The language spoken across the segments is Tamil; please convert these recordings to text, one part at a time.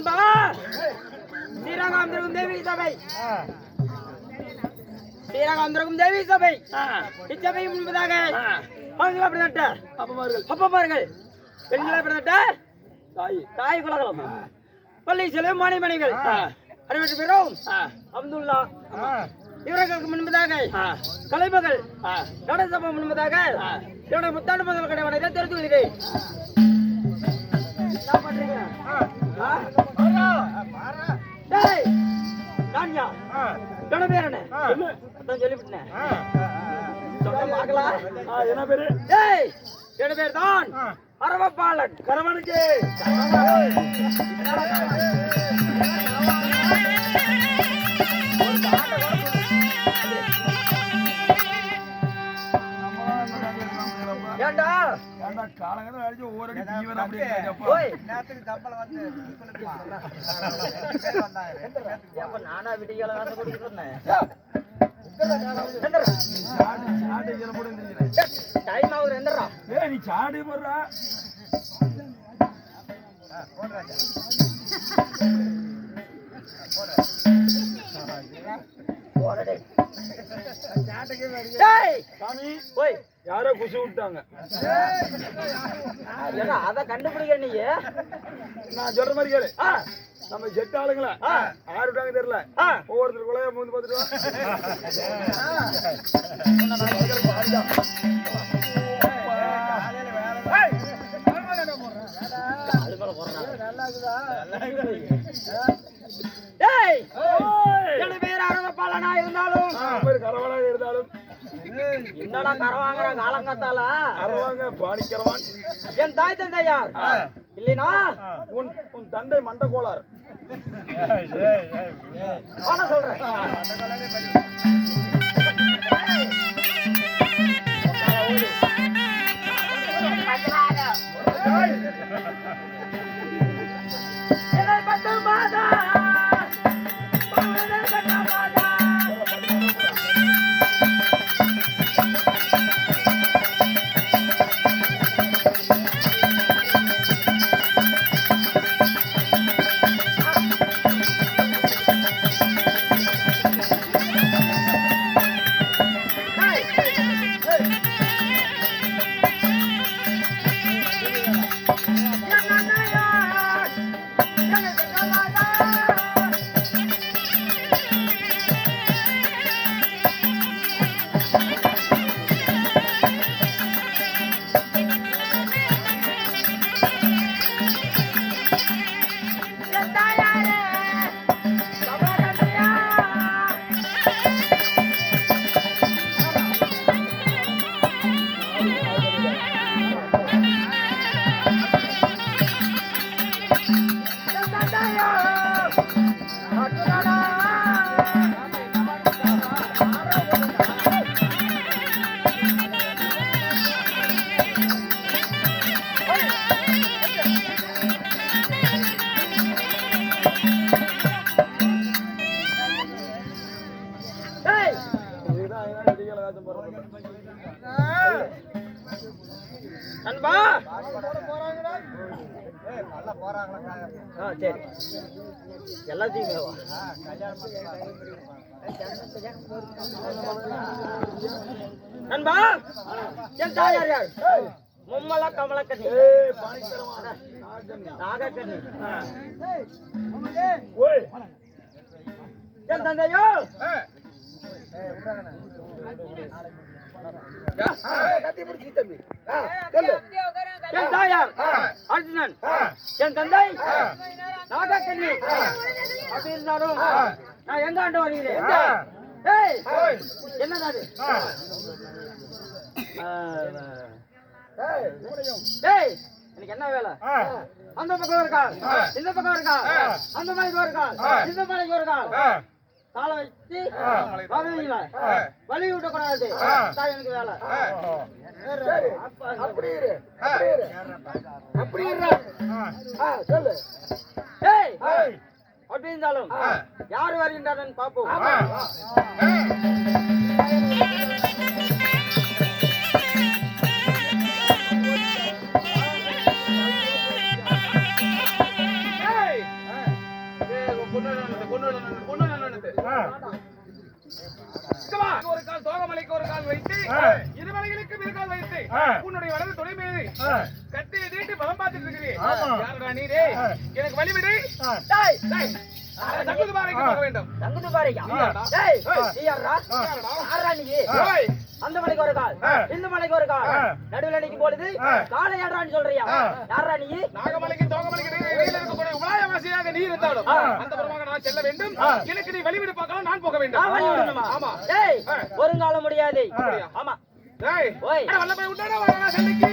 நண்பா ஸ்ரீரங்காந்திரகும் தேவி சபை. ஸ்ரீரங்காந்திரகும் தேவி சபை. இச்சபை முன்பதாக அவங்க பிரதட்ட அப்பமார்கள். அப்பமார்கள். பெண்களை பிரதட்ட தாய் தாய் குலகலம். பள்ளி சில மணிமணிகள். அறிவிட்டு பெறும் அப்துல்லா. இவர்களுக்கு முன்பதாக கலைமகள். நடசபை முன்பதாக என்னுடைய முத்தாண்டு முதல் கடை வணக்கம் தெரிந்து கொள்கிறேன் என்ன பேர் என்ன? சொல்லிவிட்டேனே. என்ன பேரு? டேய், என்னோட பேர் தான்? அரவப்பாளன் கரவனுக்கு. ஏண்டா? ஏன்டா காலங்கள்ல அடிச்சு ஒவ்வொரு அடி தீவனம் அப்படியே இருக்கப்பா. ஓய் அப்ப நானா விடிகால காசு எந்திரிக்கிறேன். டைம் ஆகுது எந்திரா ஏய், நீ சாடு போடுறா. சாமி, ஓய் யாரோ குசு விட்டாங்க. அதை கண்டுபிடிக்க நீ நான் சொல்ற மாதிரி கேளு. நம்ம செட் ஆளுங்களா. யாரு விட்டாங்க தெரியல. ஒவ்வொருத்தர் கூட மூந்து பார்த்துட்டு பேர் அரவப்பாளனா இருந்தாலும்? கரவானாக இருந்தாலும். என்னடா கரவாங்கிற காலங்கத்தால? அரவாங்க பாணிக்கிறவான் என் தாய் தந்தை யார் இல்லைனா? உன் உன் தந்தை மண்ட ஆனா சொல்றேன். என்னை ஆ சரி. எல்லாத்தையும் நண்பா என் தாயார் யார்? மும்மல கமலக்கண்ணி. நாகக்கண்ணி. என் தந்தையோ கத்தி பிடிச்சி தம்பி. என் தாயார் அர்ஜுனன் என் தந்தை நாகக்கண்ணி அப்படி இருந்தாலும் நான் எங்க ஆண்டு வருகிறேன் ஏய் என்னடா அது டேய் எனக்கு என்ன வேலை அந்த பக்கம் இருக்கா இந்த பக்கம் இருக்கா அந்த மலைக்கு இருக்கா இந்த மலைக்கு இருக்கா காலை வச்சு வருவீங்களா வழி விட்ட கூடாது தான் எனக்கு வேலை. அப்படி இரு, அப்படி சொல்லு. டேய் அப்படி இருந்தாலும் யார் வருகின்றார்கள் பாப்போம். ஒரு கால் தோகமலைக்கு ஒரு கால் வைத்து இருமலைகளுக்கு இரு கால் வைத்து உன்னுடைய வலது துணை மீது கத்தியை நீட்டி பலம் பார்த்துட்டு இருக்கிறீ யாருடா நீ டேய் எனக்கு வழிவிடு. டேய் டேய், சங்குதுபாறைக்கு போக வேண்டும். தங்குது பாருங்க நீயாடா? டேய். ஏய். நீ யாரா யாரா நீ? ஏய், அந்த மலைக்கு ஒரு கால். இந்த மலைக்கு ஒரு கால். நடுவுல நிக்கும் பொழுது காலை யாரான்னு சொல்றியா? யாரா நீ? நாகமலைக்கு தோகமலைக்கு இடையில இருக்கக்கூடிய உலாயவாசியாக நீ இருந்தாலும் அந்த புறமாக நான் செல்ல வேண்டும். எனக்கு நீ வழிவிடு பார்க்கலாம் நான் போக வேண்டும். ஆமா. டேய் வருங்காலம் முடியாது. அப்படியா? ஆமா. டேய் ஓய். அட வல்ல போய் விட்டாடா வரடா செல்லிக்கு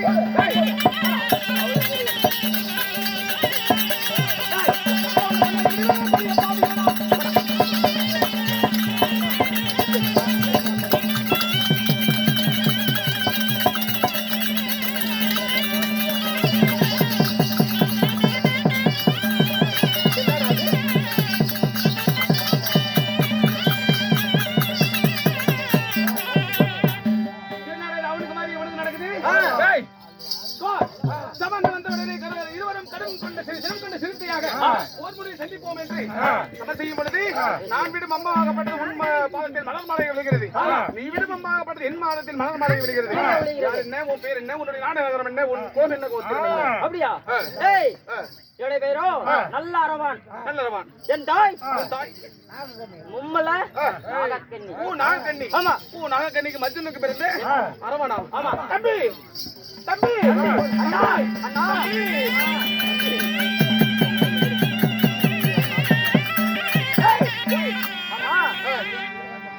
கோ சமந்து வந்த உடனே கர- இருவரும் கடும் கொண்ட சிறு- சினம் கொண்ட சிறுத்தையாக முடிவை சந்திப்போம் என்று சமர் செய்யும் பொழுது நான் விடும் அம்மா ஆகப்பட்டது உன் பாதத்தில் மலர் மாலை விழுகிறது. நீ விடும் அம்மா ஆகப்பட்டது என் மாதத்தில் மலர் மாலை விழுகிறது. யார் என்ன உன் பேர் என்ன உன்னுடைய நாடு நகரம் என்ன உன் கோம் என்ன கோத்திரம்? அப்படியா? என்னுடைய பேரோ? நல்ல அரவான். நல்லவன் என் தாய்? தாய். மும்மல. நாகக்கண்ணி ஊ நாகக்கண்ணி ஆமா. ஊ நாகக்கண்ணிக்கு மஜ்னுக்கு பிறந்து அரவணா ஆமா. தம்பி. தம்பி. அண்ணா. அண்ணா. அண்ணா.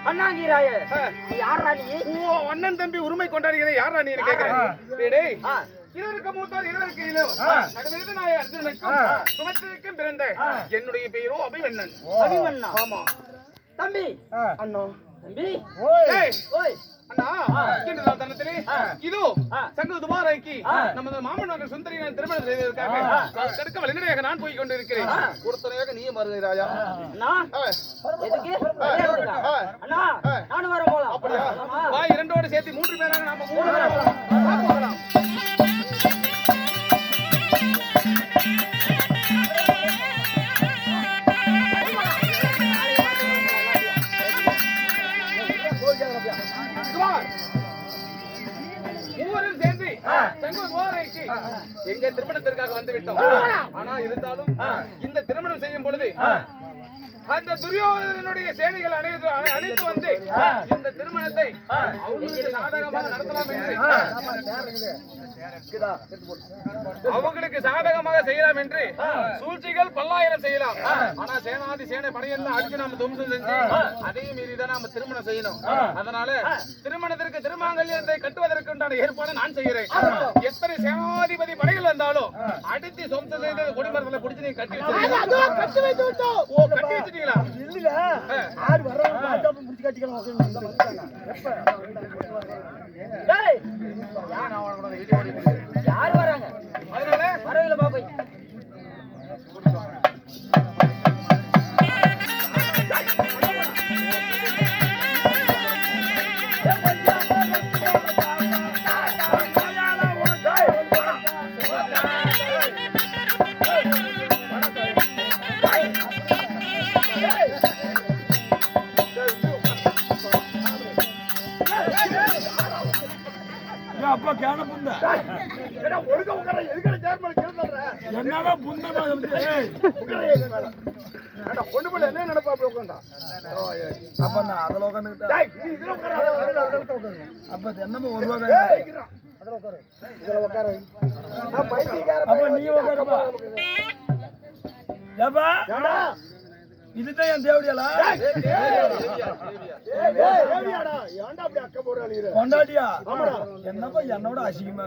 அண்ணாங்கிறாயே நீ யாரா நீ? ஓ அண்ணன் தம்பி உரிமை கொண்டாடுகிற யாரா நீ கேக்குறேன் டேய். இருவருக்கு மூத்தோர் இருவருக்கு இளம். நடுவிலிருந்து நான் அர்ஜுனனுக்கும் சுமத்திற்கும் பிறந்த என்னுடைய பெயரோ அபிமன்னன் அபிமன்னா ஆமா. தம்பி. அண்ணா. தம்பி. ஓய். நமது மாமன் திருமணம் செய்வதற்காக தடுக்க வழிநடையாக நான் போய் கொண்டிருக்கிறேன். ஒருத்தனையாக நீயும் வருகிறாயா நானும் வர போலாம். ஆமா. வா இரண்டோடு சேர்த்து மூன்று பேராக நாம மூணு அந்த துரியோதனனுடைய சேனைகள் அனைத்து அனை- அனைத்து வந்து இந்த திருமணத்தை அவங்களுக்கு சாதகமாக நடத்தலாம் என்று. அவங்களுக்கு சாதகமாக செய்யலாம் என்று சூழ்ச்சிகள் பல்லாயிரம் செய்யலாம். ஆனா சேனாதி சேனை படையெல்லாம் அடிச்சு நாம தும்சம் செஞ்சு அதையும் மீறி தான் நாம திருமணம் செய்யணும். அதனால திருமணத்திற்கு திருமாங்கல்யத்தை கட்டுவதற்கு உண்டான ஏற்பாடு நான் செய்கிறேன் எத்தனை சேனாதிபதி படைகள் வந்தாலும் அடித்து சொந்த செய்த குடிமரத்துல பிடிச்சு நீங்க கட்டி வச்சிருக்கீங்க கட்டி வைத்து விட்டோம். ஓ கட்டி வச்சிட்டீங்களா? டேய் யார் வராங்க? பொண்ணு பிள்ளை என்ன நினைப்பா அப்படி உட்காந்தா அப்ப நான் அதுல உட்காந்துக்கிட்டேன் அப்ப என்னமோ ஒரு அப்ப நீ உட்காருப்பா ஏப்பா இதுதான் என் தேவடியாளா கொண்டாடியா என்னப்பா என்னோட அசிங்கமா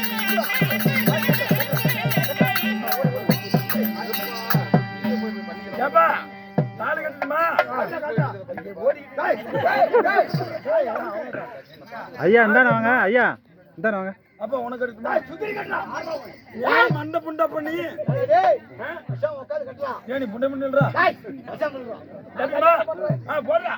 ஐயா இந்தாண்ணா வாங்க. ஐயா இந்தாண்ணா வாங்க. அப்ப உனக்கு எடுக்குமா ஏன் மண்ட புண்டா பண்ணி. ஏன் நீ புண்டை புண்டா போடுறா.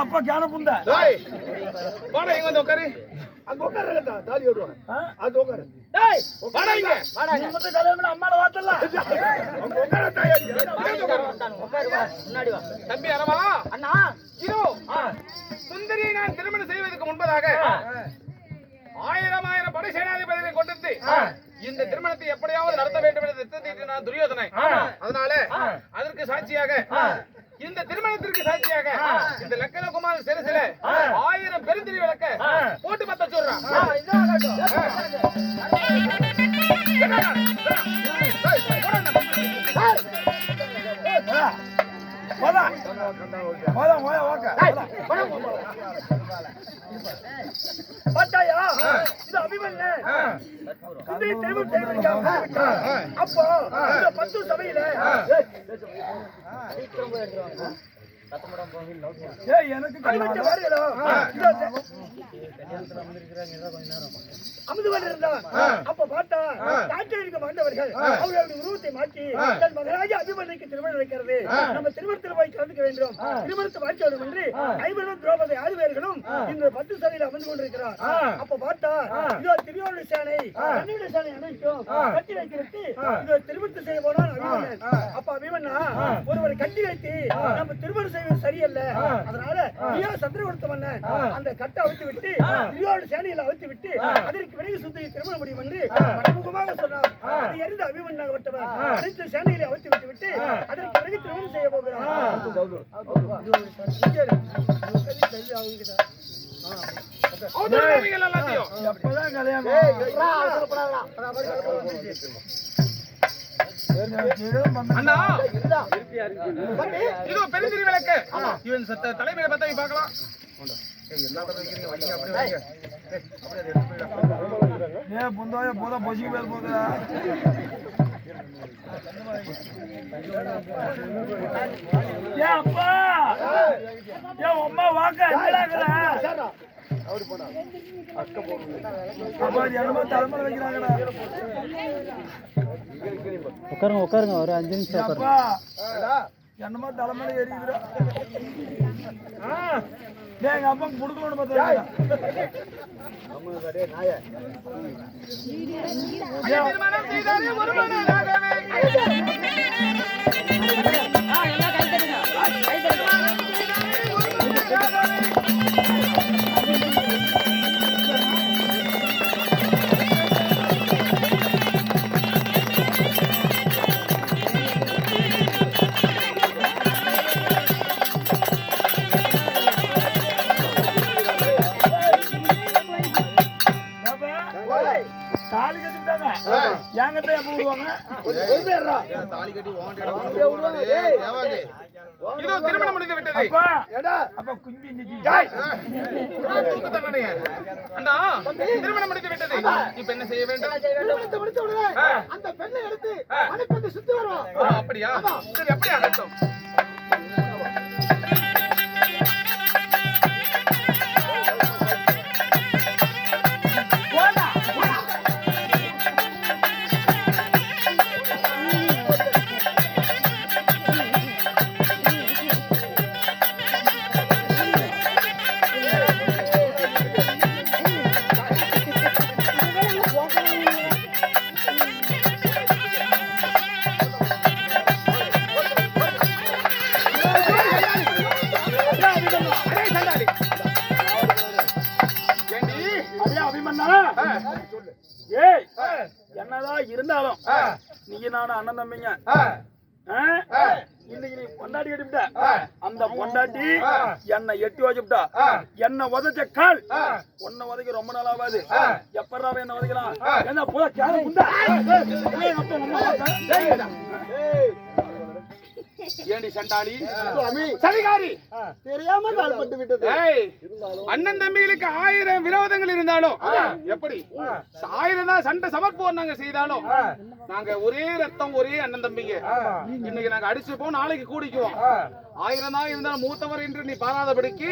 அப்பா கேன புண்டை. டேய், வாடா இங்க வந்து உட்காரு. ஆ? டேய், வாடா இங்க. நீ மட்டும் கல்யாணம் பண்ணி அம்மால வாத்தல முன்னாடி வா. தம்பி அரவா அண்ணா. இதோ சுந்தரியை நான் திருமணம் செய்வதற்கு முன்பதாக ஆயிரம் ஆயிரம் படை சேனாதிபதிகளை கொண்டு இந்த திருமணத்தை எப்படியாவது நடத்த வேண்டும் என்று திட்டத்திட்டு நான் துரியோதனை அதனால அதற்கு சாட்சியாக இந்த திருமணத்திற்கு சாட்சியாக இந்த லக்கண குமார் சிறசில ஆயிரம் பெருந்திரி விளக்க போட்டு பத்த சொல்றான். அப்போ பத்து சபையில எனக்கு கைவிட்ட வாரியலோ அமுது கொண்டிருந்தான் அப்ப பார்த்தா இருக்க மாண்டவர்கள் அவர்களுடைய உருவத்தை மாற்றி தன் மகனாகி அபிமன்யுக்கு திருமணம் வைக்கிறது. நம்ம திருமணத்தில் போய் கலந்துக்க வேண்டும். திருமணத்தை மாற்றி வரும் என்று ஐவரும் திரௌபதி ஆறு பேர்களும் இந்த பத்து சபையில் அமர்ந்து கொண்டிருக்கிறார். அப்ப பார்த்தா இதோ சேனை கண்ணுடைய சேனை அனைத்தும் கட்டி வைக்கிறது இதோ திருமணத்தை செய்ய போனான் அபிமன்னன் அப்ப அபிமன்னா ஒருவரை கட்டி வைத்து நம்ம திருமணம் செய்வது சரியல்ல. அதனால சந்திரகுப்த மன்னன் அந்த கட்டை அவிழ்த்து விட்டு திருவோண சேனையில அவிழ்த்து விட்டு அதற்கு பிறகு சுத்தி திருமணம் முடியும் என்று மறைமுகமாக சொன்னார். அதை அறிந்து அபிமன்னாகப்பட்டவர் அனைத்து சேனையில அவிழ்த்து விட்டு விட்டு அதற்கு பிறகு திருமணம் செய்ய கல்யாணம் அண்ணா! இதோ பெருந்திரி விளக்கு இவன் சத்த தலைமையில பத்த பார்க்கலாம். ஏ புந்தாய போதா பொசிக்கு பேர் போதா ஏ அப்பா ஏ அம்மா வாக்க என்னடாங்கற அப்பா என்னமோ தலைமையில வைக்கிறாங்கடா உட்காருங்க உட்காருங்க ஒரு அஞ்சு நிமிஷம் அப்பா என்னமோ தலைமையில எரியுதுடா எங்க அப்பா குடுக்கணும் பார்த்தா திருமணம் ஒரு மனதாகவே என்கிட்ட எப்ப விடுவாங்க. இதோ திருமணம் முடிந்து விட்டது. அப்பா அப்பா குஞ்சு இன்னைக்கு. தூக்கு தண்டனைய. அண்ணா திருமணம் முடிந்து விட்டது. இப்ப என்ன செய்ய வேண்டும்? ஆ. அந்த பெண்ணை எடுத்து ஆ. மணிப்பந்து சுத்தி வருவோம் ஓ, அப்படியா? சரி அப்படியா அர்த்தம் ஆ. இன்னைக்கு நீ பொண்டாட்டி கட்டிவிட்ட. அந்த பொண்டாட்டி. என்னை எட்டி வச்சுட்டா. என்ன உதைச்ச கால். உன்னை உதைக்க ரொம்ப நாள் ஆகாது. எப்படா என்ன உதைக்கலாம். என்ன கேளு உண்டா ஏண்டி சண்டாளி? சதிகாரி! தெரியாம கால்பட்டு விட்டது அண்ணன் தம்பிகளுக்கு ஆயிரம் விரோதங்கள் இருந்தாலும் எப்படி? ஆயிரம் தான் சண்டை சமர்ப்போம் நாங்க செய்தாலும் நாங்க ஒரே ரத்தம் ஒரே அண்ணன் தம்பிங்க. இன்னைக்கு நாங்க அடிச்சுப்போம் நாளைக்கு கூடிக்குவோம். ஆயிரம் தான் இருந்தாலும் மூத்தவர் என்று நீ பாராதபடிக்கு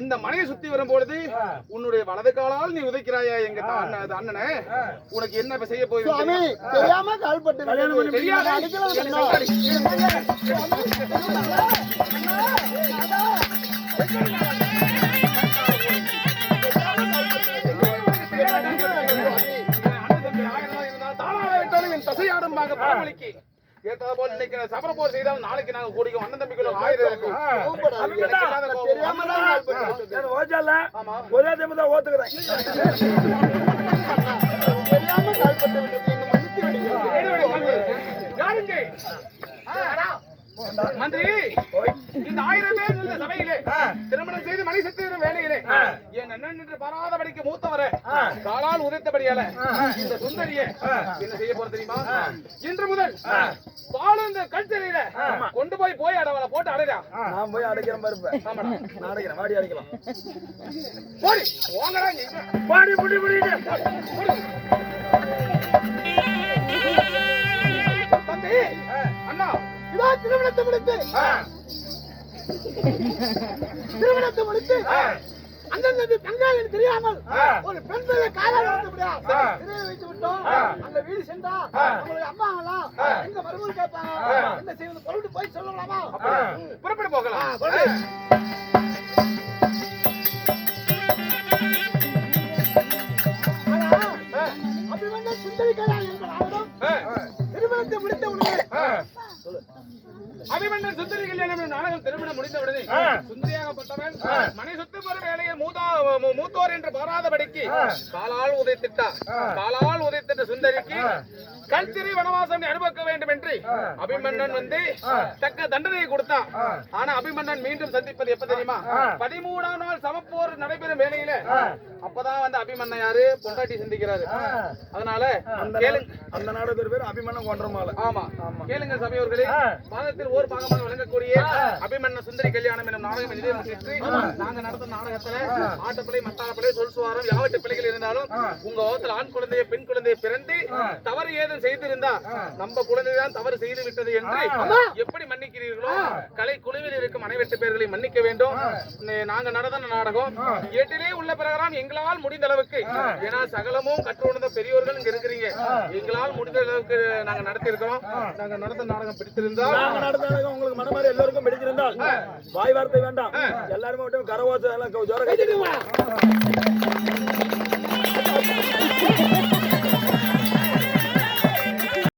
இந்த மனையை சுத்தி வரும் பொழுது உன்னுடைய வலது காலால் நீ உதைக்கிறாயா எங்க அண்ணன் அது அண்ணனே? உனக்கு என்ன செய்ய போய் தெரியாம கால்பட்டு தெரியாத அடிக்கிறது என்ன? ஏற்றது போல இன்னைக்கு சபர போர் நாளைக்கு நாங்க கூடிக்கும். அண்ணன் தம்பிக்குள்ள ஆயிரம் இருக்கும் தான் ஓஜால. ஒரே ஓத்துக்கிறேன். தெரியாம கால்பட்டு விட்டது என்னை மன்னித்து விடுங்கள். மந்திரி. இந்த ஆயிரம் பேர் இருந்த சபையிலே திருமணம் செய்து மணி செத்துகிற வேலையிலே என் அண்ணன் என்று பராதபடிக்கு மூத்தவரை காலால் உதைத்தபடியால இந்த சுந்தரிய என்ன செய்ய போற தெரியுமா? இன்று முதல் பாலும் இந்த கல்ச்சரியில கொண்டு போய் போய் அடவலை போட்டு அடைடா. நான் போய் அடைக்கிறேன் பாருப்ப ஆமாடா. நான் அடைக்கிறேன். வாடி அடைக்கலாம். போடி போங்கடா புடி தம்பி அண்ணா இதோ திருமணத்தை முடித்து. திருமணத்தை முடித்து தம்பி பெண்கள் தெரியாமல் ஒரு பெண் பிள்ளை முடியாது. சிறையில் வைத்து விட்டோம். அந்த வீடு சென்றா உங்களுக்கு அம்மா எல்லாம் எங்க மருமகள் கேட்பாங்க என்ன செய்வது? பொருட்டு போய் சொல்லலாமா? புறப்பட்டு போகலாம். திருமணத்தை முடித்த உடனே அபிமன்னன் சுந்தரி கல்யாணம் நாடகம் திருமணம் முடிந்த உடனே சுந்தரியாகப்பட்டவன் மனை சுத்து பெற வேலையை மூதா மூ- மூத்தோர் என்று பாராதபடிக்கு காலால் உதைத்திட்டார் காலால் உதைத்திட்ட சுந்தரிக்கு கல்சிறை வனவாசம் அனுபவிக்க வேண்டும் என்று அபிமன்னன் வந்து தக்க தண்டனையை கொடுத்தான் ஆனா அபிமன்னன் மீண்டும் சந்திப்பது எப்ப தெரியுமா? பதிமூணாம் நாள் சமப்போர் நடைபெறும் வேலையில அப்பதான் வந்து அபிமன்னன் யாரு பொண்டாட்டி சந்திக்கிறாரு. அதனால அந்த நாடகத்தோட பேர் அபிமன்னம் கொன்றமால ஆமா. கேளுங்க சபையோர்களே மாதத்தில் ஓர் பாகமாக விளங்கக்கூடிய அபிமன்ன சுந்தரி கல்யாணம் எனும் நாடகம் நாங்க நடத்தும் நாடகத்துல ஆட்டப்பிள்ளை மத்தாளப்பிள்ளை சொல் சுவாரம் யாவட்டு பிள்ளைகள் இருந்தாலும் உங்க ஓத்துல ஆண் குழந்தைய பெண் குழந்தைய பிறந்து தவறு ஏதும் செய்திருந்தா நம்ம குழந்தைதான் தவறு செய்து விட்டது என்று எப்படி மன்னிக்கிறீர்களோ கலை குழுவில் இருக்கும் அனைவட்டு பேர்களை மன்னிக்க வேண்டும். நாங்க நடத்தின நாடகம் எட்டிலே உள்ள பிரகாரம் எங்களால் முடிந்த அளவுக்கு. ஏன்னா சகலமும் கற்று உணர்ந்த பெரியோர்கள் இங்க இருக்கிறீங்க. எங்களால் முடிந்த அளவுக்கு நாங்க நடத்தி இருக்கிறோம் நாங்க நடத்த நாடகம் பிடித்திருந்தால் நாங்க நடந்த நாடகம் உங்களுக்கு மன மாதிரி எல்லாருக்கும் பிடிச்சிருந்தால் வாய் வார்த்தை வேண்டாம். எல்லாருமே மட்டும் கரவாசம் எல்லாம் ஜோர கை